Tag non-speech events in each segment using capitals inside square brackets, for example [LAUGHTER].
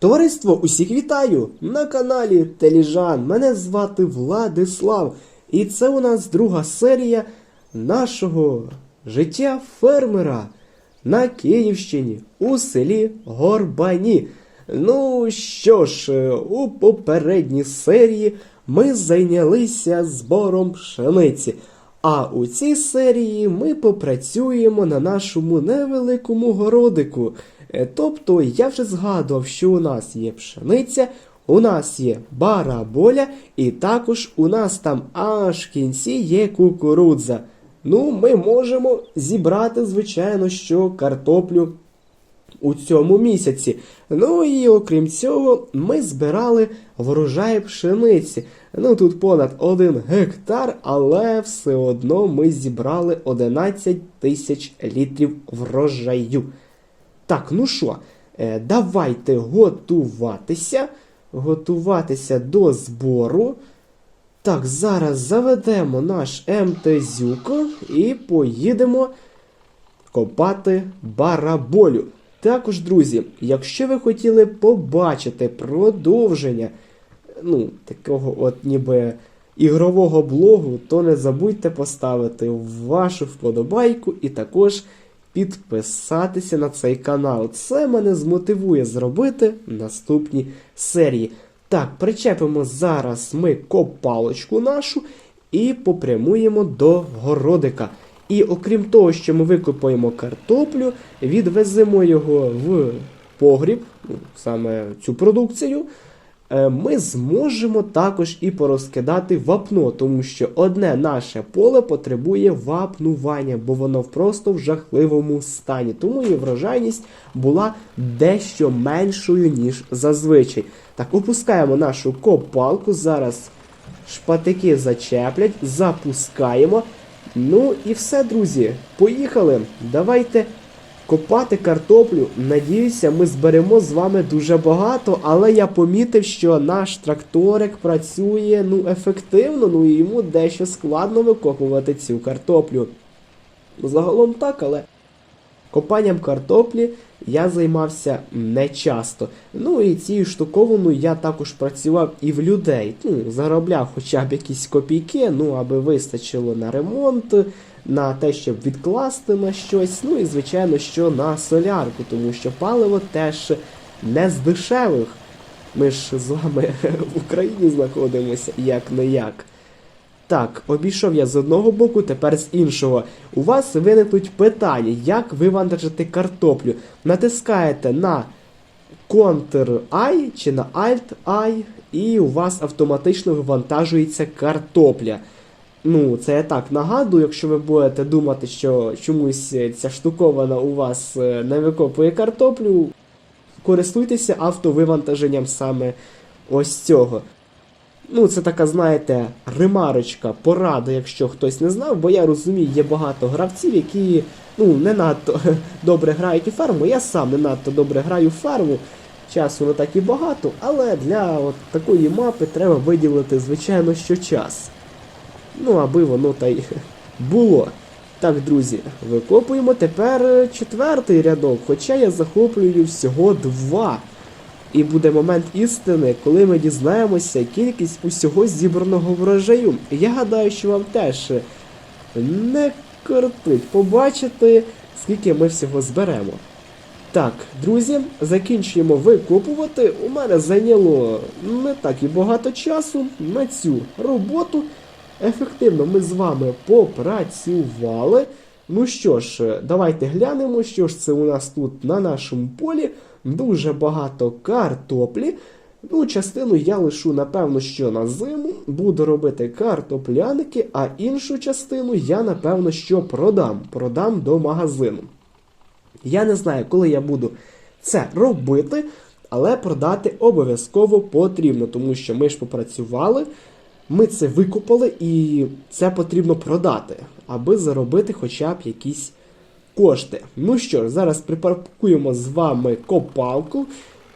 Товариство, усіх вітаю на каналі Теліжан. Мене звати Владислав. І це у нас друга серія нашого життя фермера на Київщині у селі Горбані. Ну що ж, е, у попередній серії ми зайнялися збором пшениці. А у цій серії ми попрацюємо на нашому невеликому городику. Е, Тобто я вже згадував, що у нас є пшениця, у нас є бараболя, і також у нас там аж в кінці є кукурудза. Ну, ми можемо зібрати, звичайно, що картоплю у цьому місяці. Ну і окрім цього, ми збирали врожай пшениці. Ну тут понад один гектар, але все одно ми зібрали 11 тисяч літрів врожаю. Так, ну що, е, давайте готуватися, готуватися до збору. Так, зараз заведемо наш МТЗюко і поїдемо копати бараболю. Також, друзі, якщо ви хотіли побачити продовження ну, такого от ніби ігрового блогу, то не забудьте поставити вашу вподобайку і також підписатися на цей канал. Це мене змотивує зробити наступні серії. Так, причепимо зараз ми копалочку нашу і попрямуємо до городика. І окрім того, що ми викопаємо картоплю, відвеземо його в погріб, ну, саме цю продукцію, ми зможемо також і порозкидати вапно, тому що одне наше поле потребує вапнування, бо воно просто в жахливому стані. Тому і врожайність була дещо меншою, ніж зазвичай. Так, опускаємо нашу копалку. Зараз шпатики зачеплять, запускаємо. Ну і все, друзі. Поїхали. Давайте копати картоплю. Надіюся, ми зберемо з вами дуже багато, але я помітив, що наш тракторик працює ну, ефективно, ну і йому дещо складно викопувати цю картоплю. Загалом так, але копанням картоплі я займався не часто. Ну і цією штуковиною я також працював і в людей. Ну, заробляв хоча б якісь копійки, ну аби вистачило на ремонт, на те, щоб відкласти на щось. Ну і звичайно, що на солярку, тому що паливо теж не з дешевих. Ми ж з вами [LAUGHS] в Україні знаходимося як не як. Так, обійшов я з одного боку, тепер з іншого. У вас виникнуть питання, як вивантажити картоплю. Натискаєте на Ctrl-I чи на Alt-I, і у вас автоматично вивантажується картопля. Ну, це я так нагадую, якщо ви будете думати, що чомусь е, ця штукована у вас е, не викопує картоплю, користуйтеся автовивантаженням саме ось цього. Ну, це така, знаєте, ремарочка, порада, якщо хтось не знав, бо я розумію, є багато гравців, які ну, не надто [LAUGHS] добре грають у ферму. Я сам не надто добре граю в ферму. Часу не так і багато, але для от такої мапи треба виділити, звичайно, що час. Ну, аби воно та й [LAUGHS] було. Так, друзі, викопуємо тепер четвертий рядок, хоча я захоплюю всього два. І буде момент істини, коли ми дізнаємося кількість усього зібраного врожаю. Я гадаю, що вам теж не кортить побачити, скільки ми всього зберемо. Так, друзі, закінчуємо викопувати. У мене зайняло не так і багато часу на цю роботу. Ефективно ми з вами попрацювали. Ну що ж, давайте глянемо, що ж це у нас тут на нашому полі. Дуже багато картоплі. Ну, частину я лишу, напевно, що на зиму. Буду робити картопляники, а іншу частину я, напевно, що продам. Продам до магазину. Я не знаю, коли я буду це робити, але продати обов'язково потрібно, тому що ми ж попрацювали, ми це викупали і це потрібно продати, аби заробити хоча б якісь кошти. Ну що ж, зараз припаркуємо з вами копалку,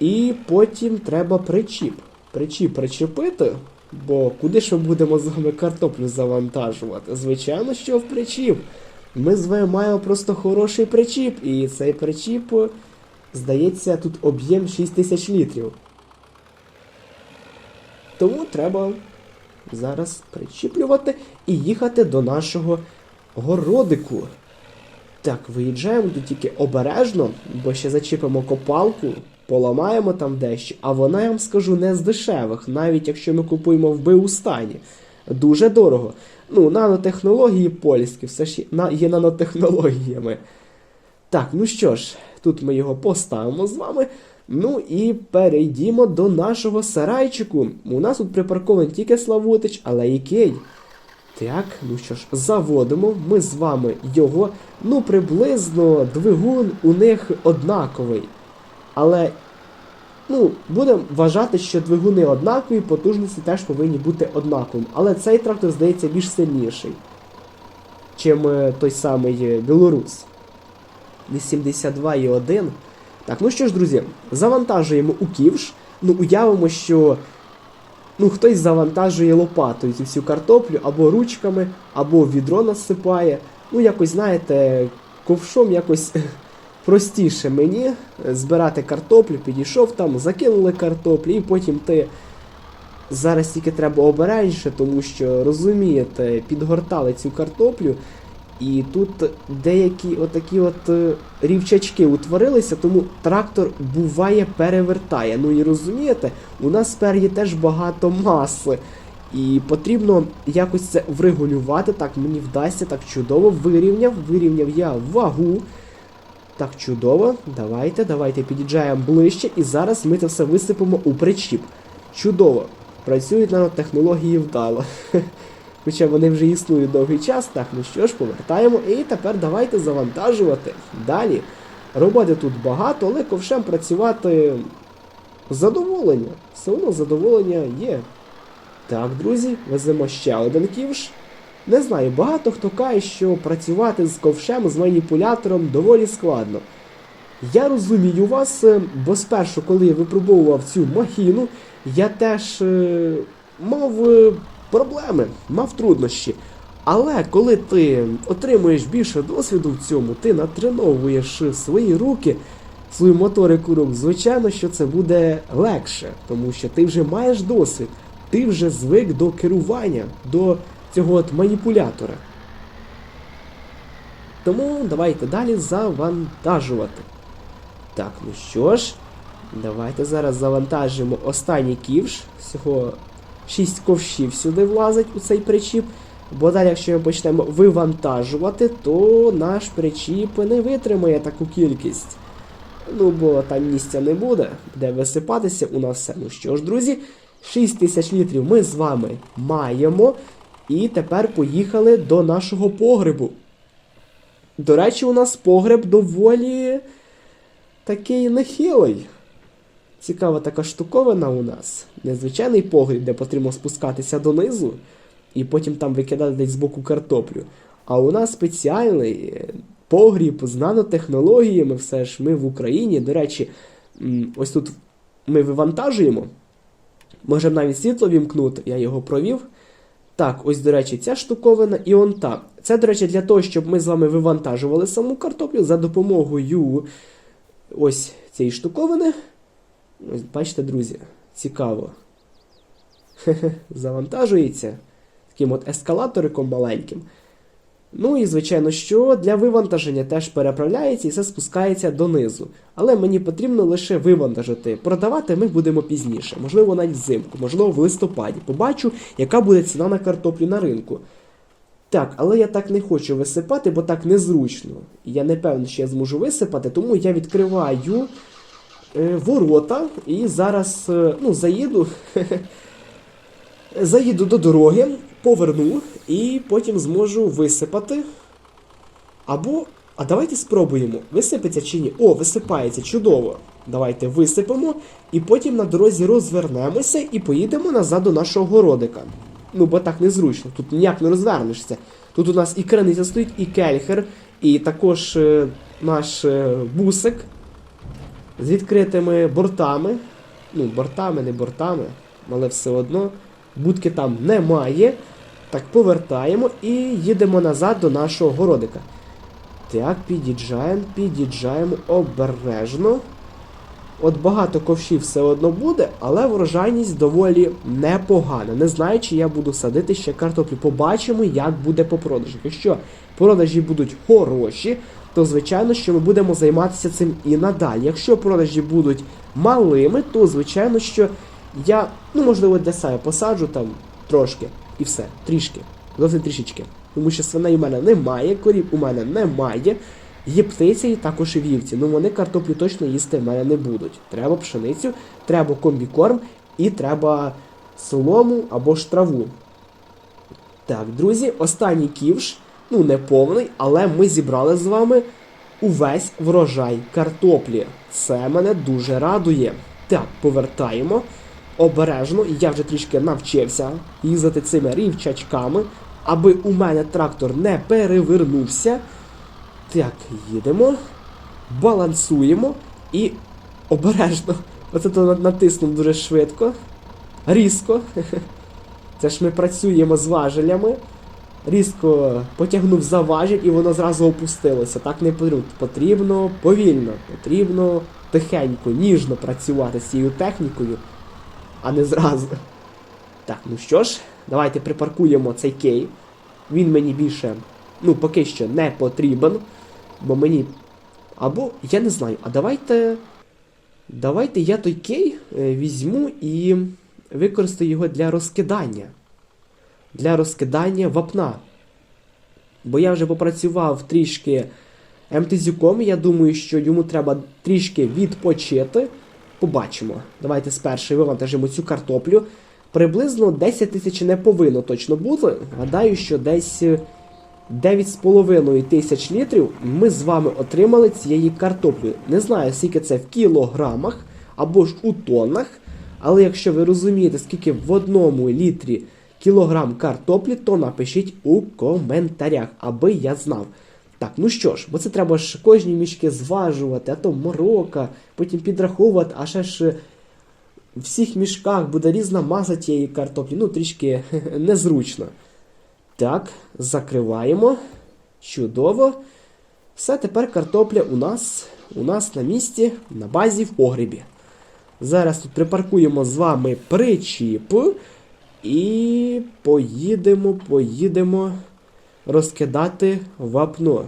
і потім треба причіп. Причіп причепити, бо куди ж ми будемо з вами картоплю завантажувати? Звичайно, що в причіп. Ми з вами маємо просто хороший причіп, і цей причіп здається, тут об'єм 6 тисяч літрів. Тому треба зараз причіплювати і їхати до нашого городику. Так, виїжджаємо тут тільки обережно, бо ще зачіпимо копалку, поламаємо там дещо, а вона, я вам скажу, не з дешевих, навіть якщо ми купуємо в БУ стані. Дуже дорого. Ну, нанотехнології польські, все ж є нанотехнологіями. Так, ну що ж, тут ми його поставимо з вами. Ну і перейдімо до нашого сарайчику. У нас тут припаркований тільки Славутич, але який? Так, ну що ж, заводимо ми з вами його. Ну, приблизно двигун у них однаковий. Але, ну, будемо вважати, що двигуни однакові, потужності теж повинні бути однаковими. Але цей трактор, здається, більш сильніший, чим е, той самий е, білорус. 82,1. Так, ну що ж, друзі, завантажуємо у ківш. Ну, уявимо, що ну, хтось завантажує лопатою цю всю картоплю, або ручками, або відро насипає. Ну, якось, знаєте, ковшом якось [LAUGHS] простіше мені збирати картоплю, підійшов там, закинули картоплю, і потім ти. Зараз тільки треба обережніше, тому що розумієте, підгортали цю картоплю, і тут деякі отакі от е, рівчачки утворилися, тому трактор буває перевертає. Ну і розумієте, у нас спереді теж багато маси. І потрібно якось це врегулювати. Так, мені вдасться, так чудово. Вирівняв, вирівняв я вагу. Так, чудово. Давайте, давайте під'їжджаємо ближче, і зараз ми це все висипемо у причіп. Чудово. Працюють нанотехнології вдало. [LAUGHS] Хоча вони вже існують довгий час. Так, ну що ж, повертаємо. І тепер давайте завантажувати. Далі. Роботи тут багато, але ковшем працювати задоволення. Все одно задоволення є. Так, друзі, веземо ще один ківш. Не знаю, багато хто каже, що працювати з ковшем, з маніпулятором доволі складно. Я розумію вас, е, бо спершу, коли я випробовував цю махіну, я теж е, мав е, проблеми, мав труднощі. Але коли ти отримуєш більше досвіду в цьому, ти натреновуєш свої руки, свою моторику рук, звичайно, що це буде легше, тому що ти вже маєш досвід, ти вже звик до керування, до цього от маніпулятора. Тому давайте далі завантажувати. Так, ну що ж, давайте зараз завантажимо останній ківш. Всього 6 ковшів сюди влазить у цей причіп. Бо далі, якщо ми почнемо вивантажувати, то наш причіп не витримає таку кількість. Ну, бо там місця не буде, де висипатися у нас все. Ну що ж, друзі, 6 тисяч літрів ми з вами маємо. І тепер поїхали до нашого погребу. До речі, у нас погреб доволі такий нехилий. Цікава така штуковина у нас. Незвичайний погріб, де потрібно спускатися донизу і потім там викидати десь з боку картоплю. А у нас спеціальний е, погріб з нанотехнологіями, все ж ми в Україні. До речі, ось тут ми вивантажуємо. Можемо навіть світло вімкнути, я його провів. Так, ось, до речі, ця штуковина і он та. Це, до речі, для того, щоб ми з вами вивантажували саму картоплю за допомогою ось цієї штуковини. Ось, бачите, друзі, цікаво. Завантажується таким от ескалаториком маленьким. Ну і, звичайно, що для вивантаження теж переправляється і все спускається донизу. Але мені потрібно лише вивантажити. Продавати ми будемо пізніше, можливо, навіть взимку, можливо, в листопаді. Побачу, яка буде ціна на картоплю на ринку. Так, але я так не хочу висипати, бо так незручно. Я не певний, що я зможу висипати, тому я відкриваю ворота і зараз е, ну, заїду. [LAUGHS] Заїду до дороги, поверну і потім зможу висипати. Або. А давайте спробуємо, висипеться чи ні. О, висипається, чудово. Давайте висипемо і потім на дорозі розвернемося і поїдемо назад до нашого городика. Ну, бо так незручно, тут ніяк не розвернешся. Тут у нас і криниця стоїть, і кельхер, і також е, наш е, бусик з відкритими бортами. Ну, бортами, не бортами, але все одно. Будки там немає. Так, повертаємо і їдемо назад до нашого городика. Так, під'їжджаємо, під'їжджаємо обережно. От багато ковшів все одно буде, але врожайність доволі непогана. Не знаю, чи я буду садити ще картоплю. Побачимо, як буде по продажах. Якщо продажі будуть хороші, то звичайно, що ми будемо займатися цим і надалі. Якщо продажі будуть малими, то звичайно, що я, ну можливо, для себе посаджу там трошки і все, трішки, зовсім трішечки. Тому що свиней у мене немає, корів у мене немає. Є птиця і також і вівці. Ну вони картоплю точно їсти в мене не будуть. Треба пшеницю, треба комбікорм і треба солому або ж траву. Так, друзі, останній ківш, ну не повний, але ми зібрали з вами увесь врожай картоплі. Це мене дуже радує. Так, повертаємо. Обережно, я вже трішки навчився їздити цими рівчачками, аби у мене трактор не перевернувся. Так, їдемо, балансуємо і обережно. Оце то натиснув дуже швидко, різко. [LAUGHS] Це ж ми працюємо з важелями. Різко потягнув за важіль і воно зразу опустилося. Так не потрібно. Потрібно повільно, потрібно тихенько, ніжно працювати з цією технікою, а не зразу. Так, ну що ж, давайте припаркуємо цей кей. Він мені більше, ну, поки що не потрібен. Бо мені. Або, я не знаю, а давайте. Давайте я той кей е, візьму і використаю його для розкидання. Для розкидання вапна. Бо я вже попрацював трішки МТЗюком, я думаю, що йому треба трішки відпочити. Побачимо. Давайте спершу вивантажимо цю картоплю. Приблизно 10 тисяч не повинно точно бути. Гадаю, що десь е, 9,5 тисяч літрів ми з вами отримали цієї картоплі. Не знаю, скільки це в кілограмах або ж у тоннах. Але якщо ви розумієте, скільки в одному літрі кілограм картоплі, то напишіть у коментарях, аби я знав. Так, ну що ж, бо це треба ж кожні мішки зважувати, а то морока, потім підраховувати, а ще ж е, в всіх мішках буде різна маса тієї картоплі. Ну, трішки [LAUGHS] незручно. Так, закриваємо. Чудово. Все, тепер картопля у нас у нас на місці, на базі в погребі. Зараз тут припаркуємо з вами причіп і поїдемо, поїдемо розкидати вапно.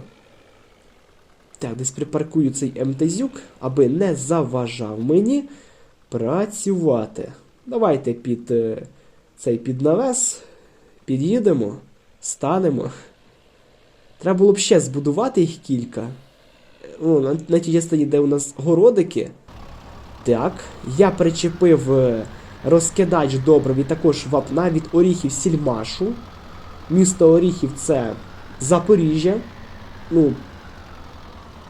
Так, десь припаркую цей МТЗюк, аби не заважав мені працювати. Давайте під е, цей під навес під'їдемо, станемо. Треба було б ще збудувати їх кілька. На, на тій частині, де у нас городики. Так, я причепив е, розкидач добрив і також вапна від Оріхів Сільмашу. Місто Оріхів це Запоріжжя. Ну,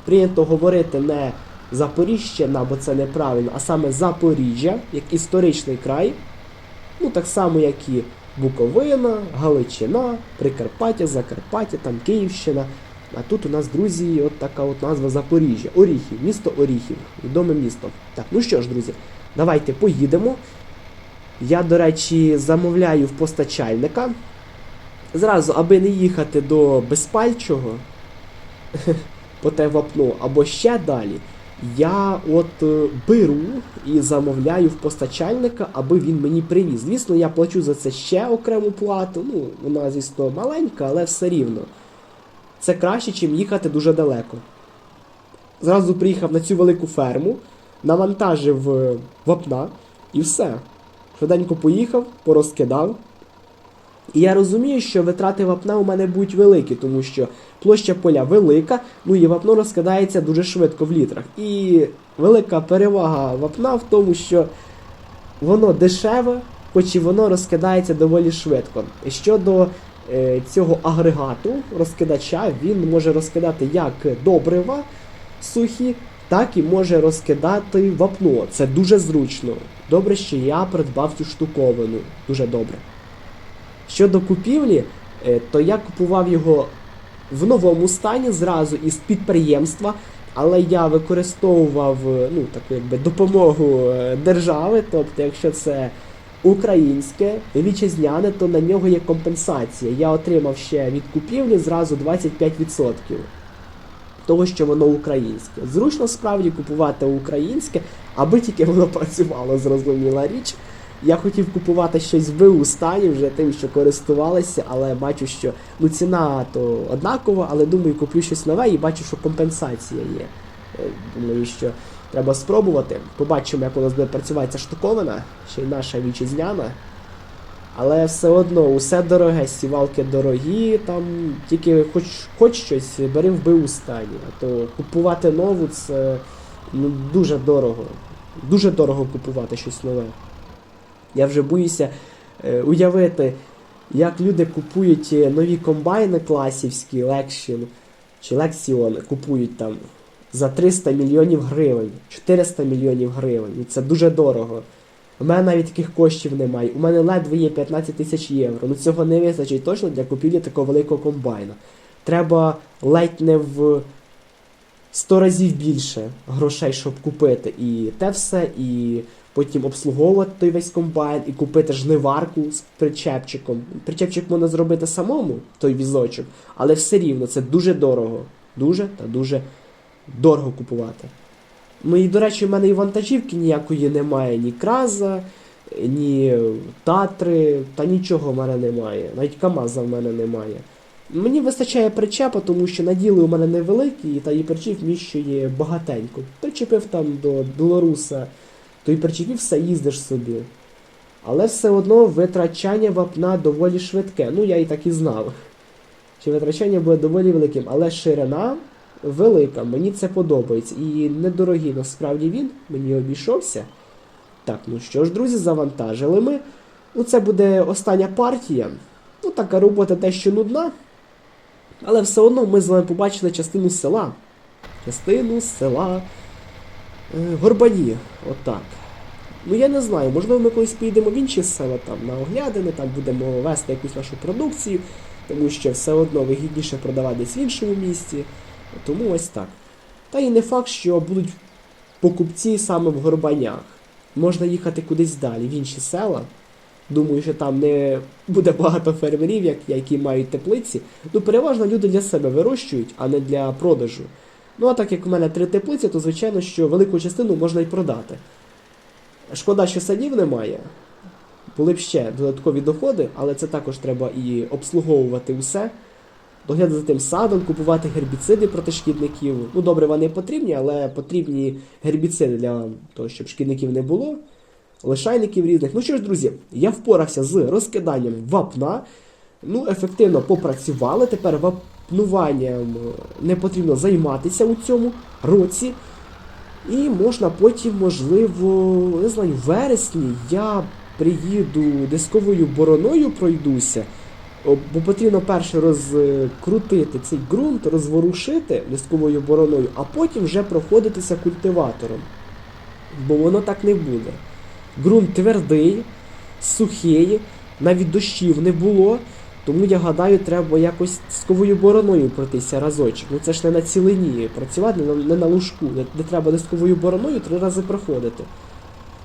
прийнято говорити не Запоріжжя, бо це неправильно, а саме Запоріжжя, як історичний край. Ну, так само, як і Буковина, Галичина, Прикарпаття, Закарпаття, там Київщина. А тут у нас, друзі, от така от назва Запоріжжя. Оріхів, місто Оріхів, відоме місто. Так, ну що ж, друзі, давайте поїдемо. Я, до речі, замовляю в постачальника. Зразу, аби не їхати до Безпальчого [LAUGHS] по те вапно, або ще далі, я от е, беру і замовляю в постачальника, аби він мені привіз. Звісно, я плачу за це ще окрему плату. Ну, вона, звісно, маленька, але все рівно. Це краще, чим їхати дуже далеко. Зразу приїхав на цю велику ферму, навантажив е, вапна і все. Швиденько поїхав, порозкидав. І я розумію, що витрати вапна у мене будуть великі, тому що площа поля велика, ну і вапно розкидається дуже швидко в літрах. І велика перевага вапна в тому, що воно дешеве, хоч і воно розкидається доволі швидко. Щодо е, цього агрегату розкидача, він може розкидати як добрива сухі, так і може розкидати вапно. Це дуже зручно. Добре, що я придбав цю штуковину. Дуже добре. Щодо купівлі, е, то я купував його в новому стані зразу із підприємства, але я використовував е, ну, таку якби допомогу е, держави. Тобто, якщо це українське, вітчизняне, то на нього є компенсація. Я отримав ще від купівлі зразу 25%. Того, що воно українське. Зручно справді купувати українське, аби тільки воно працювало, зрозуміла річ. Я хотів купувати щось в БУ стані вже тим, що користувалися, але бачу, що ну ціна то однакова, але думаю, куплю щось нове і бачу, що компенсація є. Е, Думаю, що треба спробувати. Побачимо, як у нас буде працювати ця штуковина, ще й наша вітчизняна. Але все одно усе дороге, сівалки дорогі, там тільки хоч, хоч щось бери в БУ стані. А то купувати нову це ну, дуже дорого. Дуже дорого купувати щось нове. Я вже боюся е, уявити, як люди купують е, нові комбайни класівські, Lexion чи Lexion, купують там за 300 мільйонів гривень, 400 мільйонів гривень. І це дуже дорого. У мене навіть таких коштів немає. У мене ледве є 15 тисяч євро. Ну цього не вистачить точно для купівлі такого великого комбайна. Треба ледь не в 100 разів більше грошей, щоб купити і те все, і потім обслуговувати той весь комбайн, і купити жниварку з причепчиком. Причепчик можна зробити самому, той візочок, але все рівно це дуже дорого. Дуже та дуже дорого купувати. Ну і, до речі, в мене і вантажівки ніякої немає, ні краза, ні татри, та нічого в мене немає. Навіть КАМАЗа в мене немає. Мені вистачає причепа, тому що наділи у мене невеликі, та і причіп вміщує багатенько. Причепив там до білоруса, то і причепів все їздиш собі. Але все одно витрачання вапна доволі швидке. Ну я і так і знав. Що витрачання буде доволі великим, але ширина велика, мені це подобається. І недорогий насправді він мені обійшовся. Так, ну що ж, друзі, завантажили ми. Ну, це буде остання партія. Ну, така робота дещо нудна. Але все одно ми з вами побачили частину села. Частину села е, Горбані. Отак. Ну я не знаю, можливо, ми колись поїдемо в інші села там на оглядини, там будемо вести якусь нашу продукцію, тому що все одно вигідніше продавати десь в іншому місці. Тому ось так. Та і не факт, що будуть покупці саме в Горбанях. Можна їхати кудись далі, в інші села. Думаю, що там не буде багато фермерів, як які мають теплиці. Ну, переважно люди для себе вирощують, а не для продажу. Ну, а так як у мене три теплиці, то звичайно, що велику частину можна й продати. Шкода, що садів немає. Були б ще додаткові доходи, але це також треба і обслуговувати усе. Доглядати за тим садом, купувати гербіциди проти шкідників. Ну, добре, вони потрібні, але потрібні гербіциди для того, щоб шкідників не було лишайників різних. Ну що ж, друзі, я впорався з розкиданням вапна. Ну, ефективно попрацювали. Тепер вапнуванням е, не потрібно займатися у цьому році. І можна потім, можливо, не знаю, в вересні я приїду дисковою бороною пройдуся. Бо потрібно перше розкрутити цей ґрунт, розворушити дисковою бороною, а потім вже проходитися культиватором. Бо воно так не буде. Ґрунт твердий, сухий, навіть дощів не було. Тому я гадаю, треба якось дисковою бороною пройтися разочок. Ну це ж не на цілині працювати, не на, не на лужку, де, де треба дисковою бороною три рази проходити.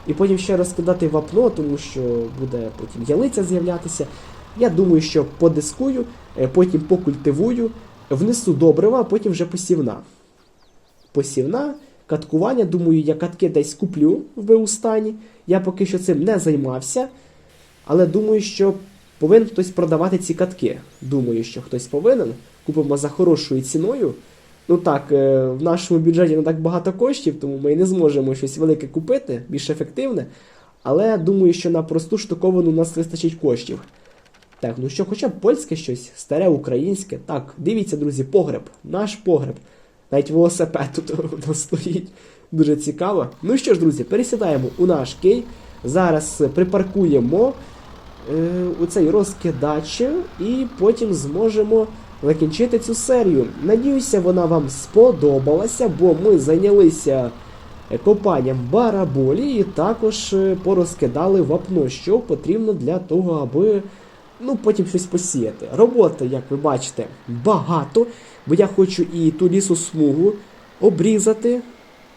І потім ще розкидати вапно, тому що буде потім ялиця з'являтися. Я думаю, що подискую, е, потім покультивую, внесу добрива, а потім вже посівна. Посівна, каткування, думаю, я катки десь куплю в Беустані. Я поки що цим не займався, але думаю, що повинен хтось продавати ці катки. Думаю, що хтось повинен. Купимо за хорошою ціною. Ну так, е, в нашому бюджеті не так багато коштів, тому ми не зможемо щось велике купити, більш ефективне. Але думаю, що на просту штуковану у нас вистачить коштів. Так, ну що, хоча б польське щось, старе українське. Так, дивіться, друзі, погреб, наш погреб. Навіть велосипед тут у нас стоїть. Дуже цікаво. Ну що ж, друзі, пересідаємо у наш кей. Зараз припаркуємо е, у цей розкидач і потім зможемо закінчити цю серію. Надіюся, вона вам сподобалася, бо ми зайнялися копанням бараболі і також е, порозкидали вапно, що потрібно для того, аби ну, потім щось посіяти. Роботи, як ви бачите, багато, бо я хочу і ту лісу смугу обрізати.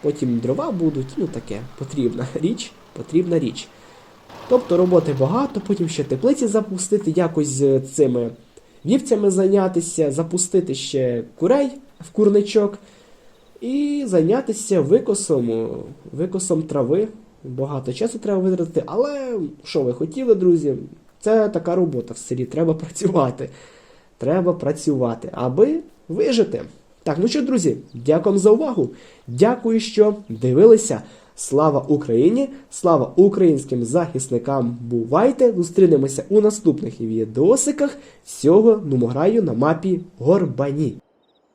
Потім дрова будуть, ну таке, потрібна річ, потрібна річ. Тобто роботи багато, потім ще теплиці запустити, якось з цими вівцями зайнятися, запустити ще курей в курничок. і зайнятися викосом, викосом трави. Багато часу треба витратити, але що ви хотіли, друзі? Це така робота в селі, треба працювати. Треба працювати, аби вижити. Так, ну що, друзі, дякую за увагу. Дякую, що дивилися. Слава Україні! Слава українським захисникам! Бувайте! Зустрінемося у наступних відосиках. Всього нумограю на мапі Горбані.